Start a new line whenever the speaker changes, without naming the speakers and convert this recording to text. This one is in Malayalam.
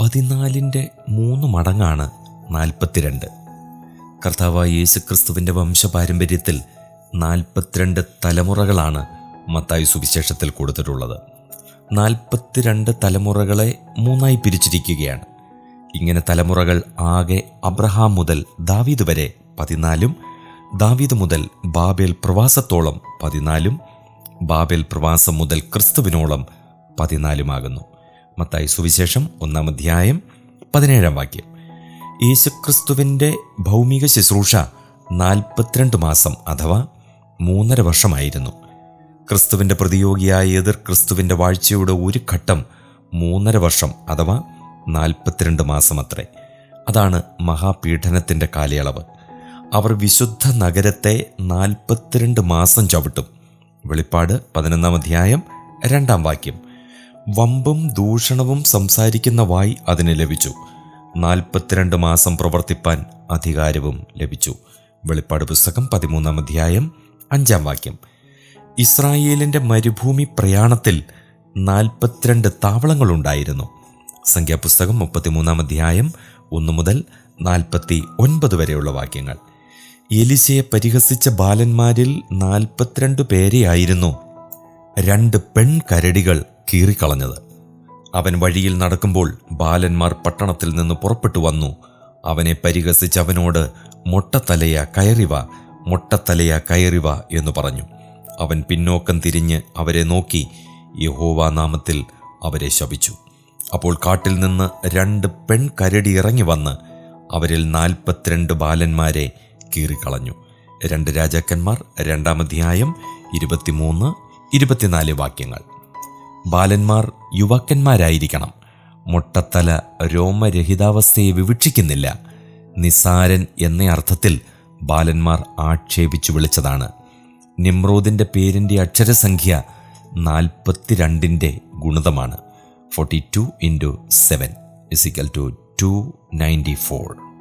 പതിനാലിന്റെ മൂന്ന് മടങ്ങാണ് നാൽപ്പത്തിരണ്ട്. കർത്താവായ യേശുക്രിസ്തുവിന്റെ വംശപാരമ്പര്യത്തിൽ നാൽപ്പത്തിരണ്ട് തലമുറകളാണ് മത്തായി സുവിശേഷത്തിൽ കൊടുത്തിട്ടുള്ളത്. നാൽപ്പത്തിരണ്ട് തലമുറകളെ മൂന്നായി പിരിച്ചിരിക്കുകയാണ്. ഇങ്ങനെ തലമുറകൾ ആകെ അബ്രഹാം മുതൽ ദാവീദ് വരെ പതിനാലും ദാവീദ് മുതൽ ബാബേൽ പ്രവാസത്തോളം പതിനാലും ബാബേൽ പ്രവാസം മുതൽ ക്രിസ്തുവിനോളം പതിനാലുമാകുന്നു. മത്തായി സുവിശേഷം ഒന്നാം അധ്യായം പതിനേഴാം വാക്യം. യേശുക്രിസ്തുവിന്റെ ഭൗമിക ശുശ്രൂഷ നാൽപ്പത്തിരണ്ട് മാസം അഥവാ മൂന്നര വർഷമായിരുന്നു. ക്രിസ്തുവിന്റെ പ്രതിയോഗിയായ എതിർ ക്രിസ്തുവിന്റെ വാഴ്ചയുടെ ഒരു ഘട്ടം മൂന്നര വർഷം അഥവാ നാൽപ്പത്തിരണ്ട് മാസം അത്രേ. അതാണ് മഹാപീഡനത്തിന്റെ കാലയളവ്. അവർ വിശുദ്ധ നഗരത്തെ നാൽപ്പത്തിരണ്ട് മാസം ചവിട്ടും. വെളിപ്പാട് പതിനൊന്നാം അധ്യായം രണ്ടാം വാക്യം. വമ്പും ദൂഷണവും സംസാരിക്കുന്ന വായി അതിന് ലഭിച്ചു. നാൽപ്പത്തിരണ്ട് മാസം പ്രവർത്തിപ്പാൻ അധികാരവും ലഭിച്ചു. വെളിപ്പാട് പുസ്തകം പതിമൂന്നാം അധ്യായം അഞ്ചാം വാക്യം. ഇസ്രായേലിന്റെ മരുഭൂമി പ്രയാണത്തിൽ നാൽപ്പത്തിരണ്ട് താവളങ്ങളുണ്ടായിരുന്നു. സംഖ്യാപുസ്തകം മുപ്പത്തിമൂന്നാം അധ്യായം ഒന്ന് മുതൽ നാൽപ്പത്തി ഒൻപത് വരെയുള്ള വാക്യങ്ങൾ. എലിശയെ പരിഹസിച്ച ബാലന്മാരിൽ നാൽപ്പത്തിരണ്ട് പേരെയായിരുന്നു രണ്ട് പെൺകരടികൾ കീറിക്കളഞ്ഞത്. അവൻ വഴിയിൽ നടക്കുമ്പോൾ ബാലന്മാർ പട്ടണത്തിൽ നിന്ന് പുറപ്പെട്ടു വന്നു. അവനെ പരിഹസിച്ച് അവനോട് മൊട്ടത്തലയ കയറിവ മൊട്ടത്തലയ കയറിവ എന്ന് പറഞ്ഞു. അവൻ പിന്നോക്കം തിരിഞ്ഞ് അവരെ നോക്കി. യഹോവ നാമത്തിൽ അവരെ ശപിച്ചു. അപ്പോൾ കാട്ടിൽ നിന്ന് രണ്ട് പെൺകരടി ഇറങ്ങി വന്ന് അവരിൽ നാൽപ്പത്തിരണ്ട് ബാലന്മാരെ കീറിക്കളഞ്ഞു. രണ്ട് രാജാക്കന്മാർ രണ്ടാം അധ്യായം ഇരുപത്തിമൂന്ന് ഇരുപത്തിനാല് വാക്യങ്ങൾ. ബാലന്മാർ യുവാക്കന്മാരായിരിക്കണം. മുട്ടത്തല രോമരഹിതാവസ്ഥയെ വിവക്ഷിക്കുന്നില്ല. നിസാരൻ എന്ന അർത്ഥത്തിൽ ബാലന്മാർ ആക്ഷേപിച്ചു വിളിച്ചതാണ്. നിമ്രോദിന്റെ പേരിന്റെ അക്ഷരസംഖ്യ നാൽപ്പത്തിരണ്ടിന്റെ ഗുണിതമാണ്. Forty two into seven is equal to two ninety four